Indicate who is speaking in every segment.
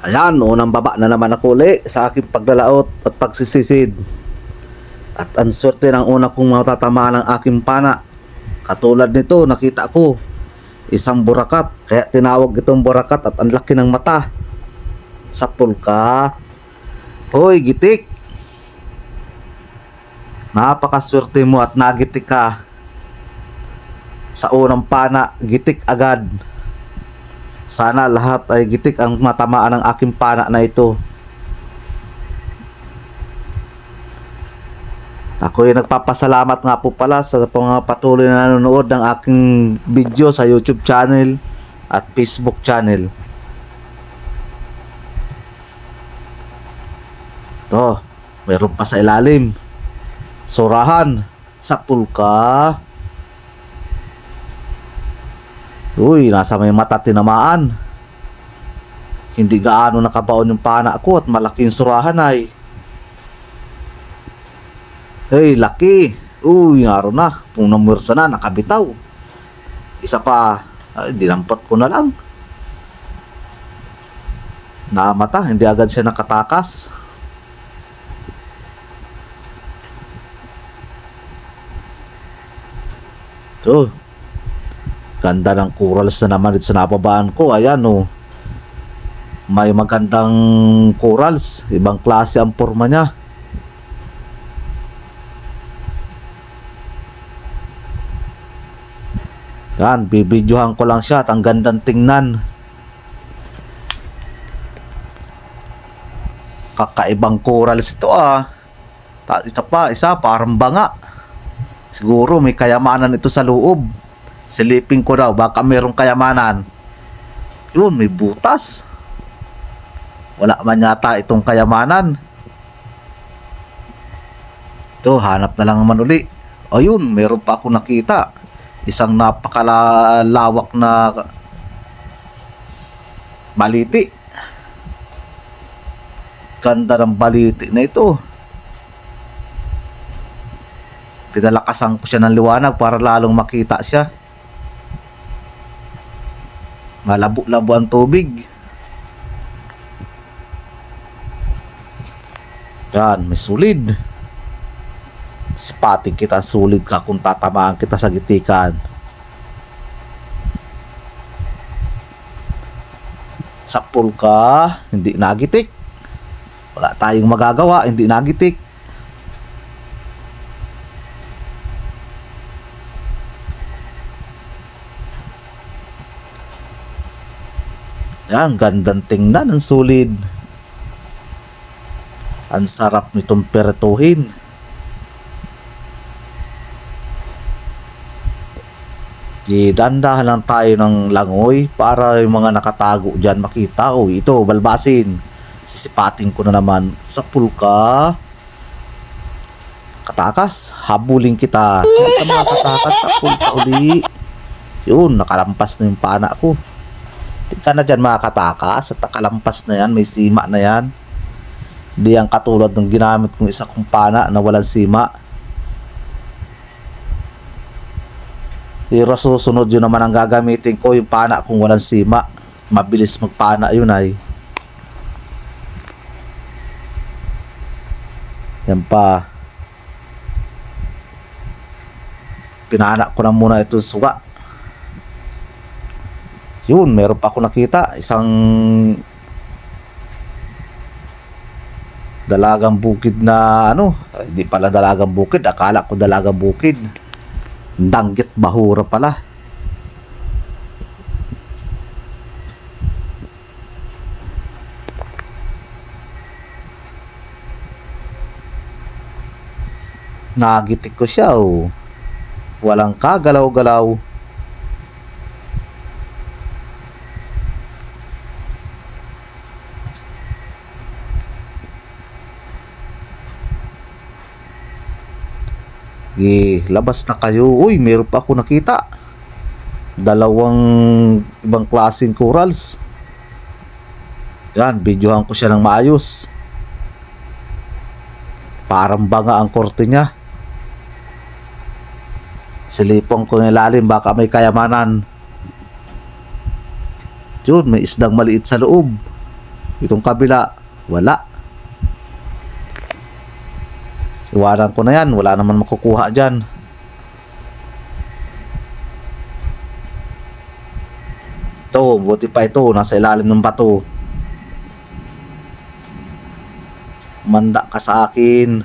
Speaker 1: Ayan, unang baba na naman ako uli sa aking paglalaot at pagsisisid. At ang swerte ng una kong matatama ng aking pana. Katulad nito, nakita ko isang burakat. Kaya tinawag itong burakat at ang laki ng mata. Sa pulka. Hoy, gitik! Napakaswerte mo at nagitik ka. Sa unang pana, gitik agad. Sana lahat ay gitik ang matamaan ng aking pana na ito. Ako ay nagpapasalamat nga po pala sa mga patuloy na nanonood ng aking video sa YouTube channel at Facebook channel. To, meron pa sa ilalim. Surahan sa pulka. Uy, nasa may mata tinamaan. Hindi gaano nakabaon yung pana ko at malaking surahan ay. Hey, laki. Uy, naro na. Kung namursa na, nakabitaw. Isa pa, ay, dinampot ko na lang. Namata, hindi agad siya nakatakas. So, Ganda ng corals na naman sa napabaan ko. Ayan oh. May magandang corals. Ibang klase ang forma niya. Yan, bibidyohan ko lang siya at ang gandang tingnan. Kakaibang corals ito ah. Isa pa, isa parang banga. Siguro may kayamanan ito sa loob. Silipin ko daw, baka mayroong kayamanan. Yun, may butas. Wala man yata itong kayamanan. Ito, hanap na lang naman uli. Ayun, meron pa ako nakita. Isang napakalawak na baliti. Ganda ng baliti na ito. Pinalakasan ko siya ng liwanag para lalong makita siya. Malabo-labo ang tubig. Yan, may sulid. Sipating kita sulid ka kung tatamaan kita sa gitikan. Sa pulka, hindi nagitik. Wala tayong magagawa, hindi nagitik. Yan, gandang tingnan, ang sulid. Ang sarap nitong pertuhin. Dandahan lang tayo ng langoy para yung mga nakatago dyan makita. Oh, ito, balbasin. Sisipatin ko na naman sa pulka. Katakas, habulin kita. Ito mga katakas sa pulka uli. Yun, nakalampas na yung pana ko. Hindi ka na dyan makakatakas at nakalampas na yan, may sima na yan. Hindi yan katulad ng ginamit kong isa kong pana na walang sima. Pero susunod yun naman ang gagamitin ko, yung pana kung walang sima. Mabilis magpana yun ay. Yan pa. Pinana ko na muna itong suga. Yun, meron pa ako nakita. Isang dalagang bukid na ano, hindi pala dalagang bukid, akala ko dalagang bukid. Danggit bahura pala. Nagitik ko siya oh. Walang kagalaw-galaw. Eh, labas na kayo. Uy, meron pa ako nakita. Dalawang ibang klaseng corals. Yan, videohan ko siya ng maayos. Parang banga ang korte niya. Silipong ko ng ilalim, baka may kayamanan. Yun, may isdang maliit sa loob. Itong kabila, wala. Iwanan ko na yan. Wala naman makukuha dyan. Ito, buti pa ito. Nasa ilalim ng bato. Manda ka sa akin.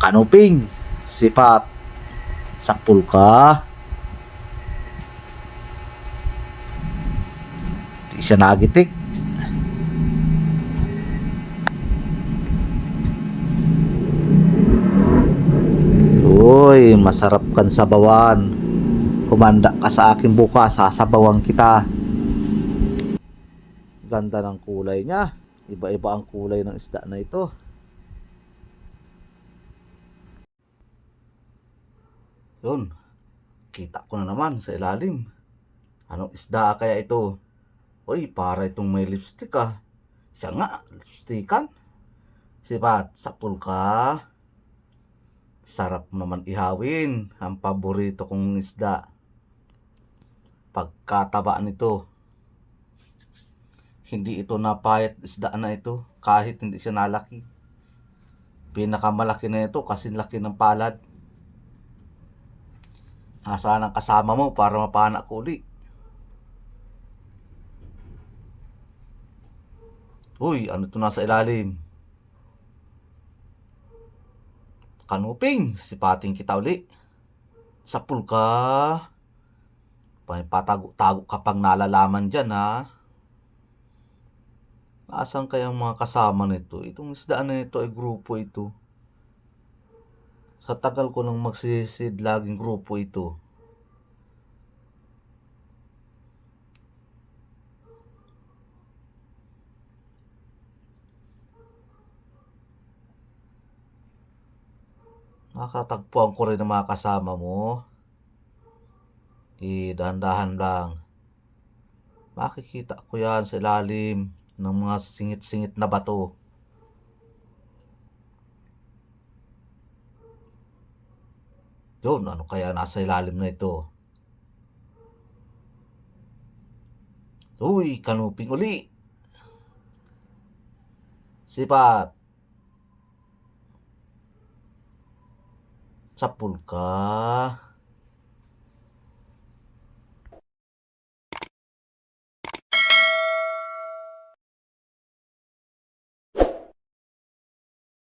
Speaker 1: Kanuping. Sipat. Sakpul ka. Di siya nagitik. Masarap kan sabawan. Kumanda ka sa akin bukas, sasabawan kita. Ganda ng kulay niya. Iba-iba ang kulay ng isda na ito. Yun. Kita ko na naman sa ilalim. Anong isda kaya ito? Uy, para itong may lipstick ah. Siya nga, lipstickan. Sipat, sapul ka. Sarap naman ihawin. Ang paborito kong isda. Pagkataba nito. Hindi ito napayat isda na ito. Kahit hindi siya nalaki. Pinakamalaki na ito kasi laki ng palad. Nasaan ang kasama mo para mapana ko uli? Uy, ano ito nasa ilalim? Kanuping, sipating kita uli. Sapul ka. Pa- Patago-tago ka pang nalalaman dyan ha. Asan kayang mga kasama nito? Itong isda na ito ay grupo ito. Sa tagal ko nang magsisid laging grupo ito. Nakatagpuan ko rin ang mga kasama mo. Eh, dahan-dahan lang. Makikita ko yan sa ilalim ng mga singit-singit na bato. Yun, ano kaya nasa ilalim na ito? Uy, kanuping uli. Sipat. Sapul ka.